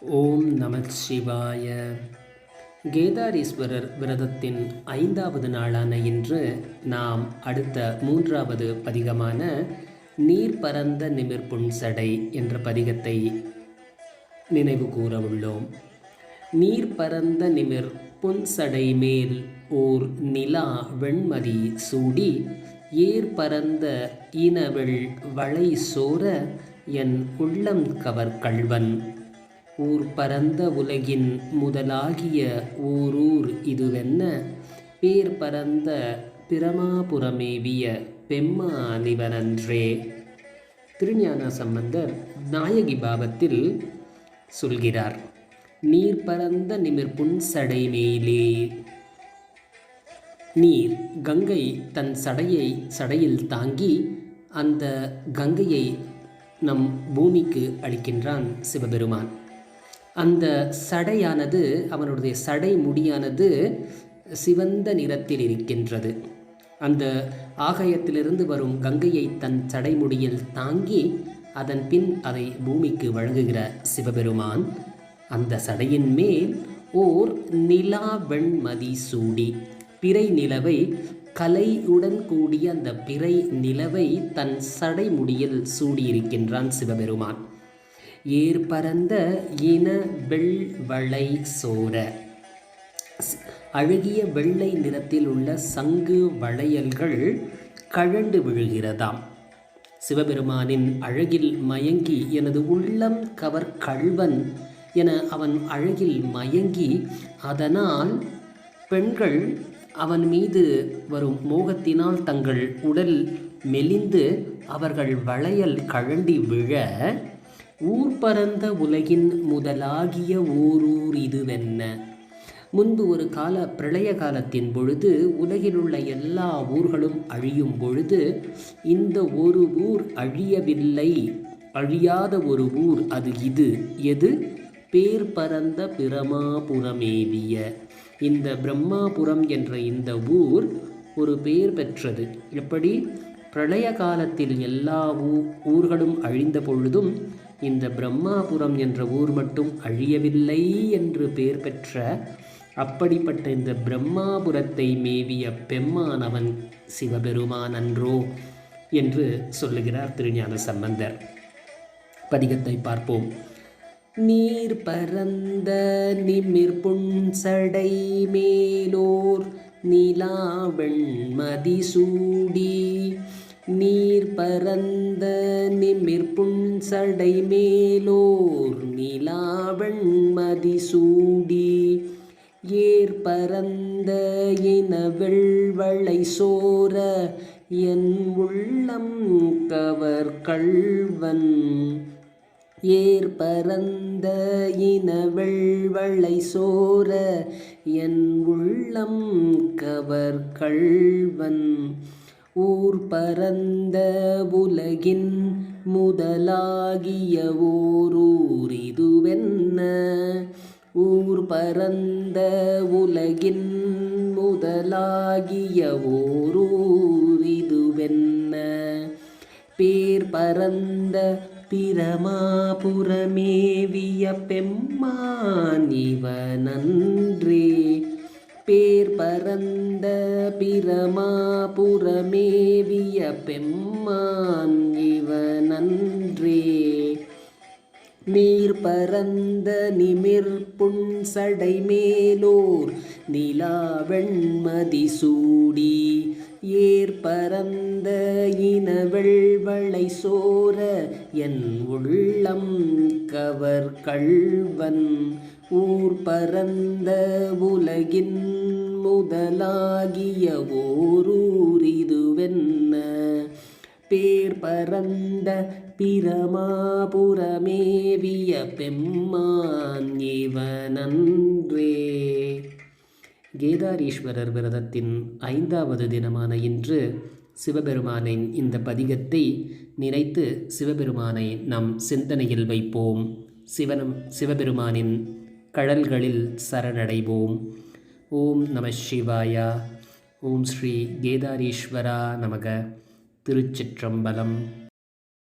ஓம் நம சிவாய. கேதாரீஸ்வரர் விரதத்தின் ஐந்தாவது நாளான இன்று நாம் அடுத்த மூன்றாவது பதிகமான நீர் பரந்த நிமிர்புன் சடை என்ற பதிகத்தை நினைவு கூற உள்ளோம். நீர் பரந்த நிமிர் புன்சடை மேல் ஓர் நிலா வெண்மதி சூடி ஏர் பரந்த இனவெள் வளை சோர என் உள்ளம் கவர் கள்வன். ஊர் பரந்த உலகின் முதலாகிய ஊரூர் இதுவென்ன? பேர் பரந்த பிரமாபுரமேவிய பெம்மானிவனன்றே. திருஞான சம்பந்தர் நாயகி பாவத்தில் சொல்கிறார் நீர் பரந்த நிமிர்புன் சடை மேலே நீர் கங்கை தன் சடையை சடையில் தாங்கி அந்த கங்கையை நம் பூமிக்கு அளிக்கின்றான் சிவபெருமான். அந்த சடையானது அவனுடைய சடை முடியானது சிவந்த நிறத்தில் இருக்கின்றது. அந்த ஆகாயத்திலிருந்து வரும் கங்கையை தன் சடைமுடியில் தாங்கி அதன் பின் அதை பூமிக்கு வழங்குகிற சிவபெருமான் அந்த சடையின் மேல் ஓர் நிலா வெண்மதி சூடி. பிறை நிலவை கலையுடன் கூடிய அந்த பிறை நிலவை தன் சடைமுடியில் சூடியிருக்கின்றான் சிவபெருமான். ஏற்பரந்த இன வெள்வளை சோர. அழகிய வெள்ளை நிறத்தில் உள்ள சங்கு வளையல்கள் கழண்டு விழுகிறதாம். சிவபெருமானின் அழகில் மயங்கி எனது உள்ளம் கவர் கள்வன் என அவன் அழகில் மயங்கி அதனால் பெண்கள் அவன் மீது வரும் மோகத்தினால் தங்கள் உடல் மெலிந்து அவர்கள் வளையல் கழண்டி விழ ஊர் பரந்த உலகின் முதலாகிய ஊரூர் இதுவென்ன? முன்பு ஒரு கால பிரளய காலத்தின் பொழுது உலகிலுள்ள எல்லா ஊர்களும் அழியும் பொழுது இந்த ஒரு ஊர் அழியவில்லை அழியாத ஒரு ஊர் அது இது. எது? பேர் பரந்த பிரமாபுரமேவிய. இந்த பிரம்மாபுரம் என்ற இந்த ஊர் ஒரு பெயர் பெற்றது. எப்படி? பிரளய காலத்தில் எல்லா ஊ ஊர்களும் அழிந்த பொழுதும் இந்த பிரம்மாபுரம் என்ற ஊர் மட்டும் அழியவில்லை என்று பெயர் பெற்ற அப்படிப்பட்ட இந்த பிரம்மாபுரத்தை மேவிய பெம்மானவன் சிவபெருமான் அன்றோ என்று சொல்லுகிறார் திருஞான சம்பந்தர். பதிகத்தை பார்ப்போம். நீர் பரந்த நிமிர் புன்சடை மேலோர் நிலாவெண் மதிசூடி நீர் பரந்த நிமிர்புண் சடை மேலோர் நிலாவெண்மதி சூடி. ஏர் பரந்த இனவெள்வளை சோர என் உள்ளம் கவர் கள்வன். ஏர் பரந்த இனவெள்வளை சோர என் உள்ளம் கவர் கள்வன். ஊர் பரந்த உலகின் முதலாகிய ஓரூர் இதுவென்ன? ஊர் பரந்த உலகின் முதலாகிய ஓரூர் இதுவென்ன? பேர் பரந்த பிரமாபுரமேவிய பெம்மான் இவனன்றே பேர் பரந்த பிரமாபுரமேவிய பெம்மான் இவனன்றே. நீர் பரந்த நிமிர் புன்சடை மேலோர் நிலா வெண்மதி சூடி. ஏர் பரந்த இனவெள்வளை சோர என் உள்ளம் கவர் கள்வன். ஊர் பரந்த உலகின் முதலாகிய ஓரூர் இதுவென்ன? பேர் பரந்த பிரமாபுரமேவிய பெம்மான் இவனன்றே. கேதாரீஸ்வரர் விரதத்தின் ஐந்தாவது தினமான இன்று சிவபெருமானின் இந்த பதிகத்தை நினைத்து சிவபெருமானை நம் சிந்தனையில் வைப்போம். சிவனம் சிவபெருமானின் கடல்களில் சரணடைவோம். ஓம் நம சிவாயா. ஓம் ஸ்ரீ கேதாரீஸ்வரா நமக. திருச்சிற்றம்பலம்.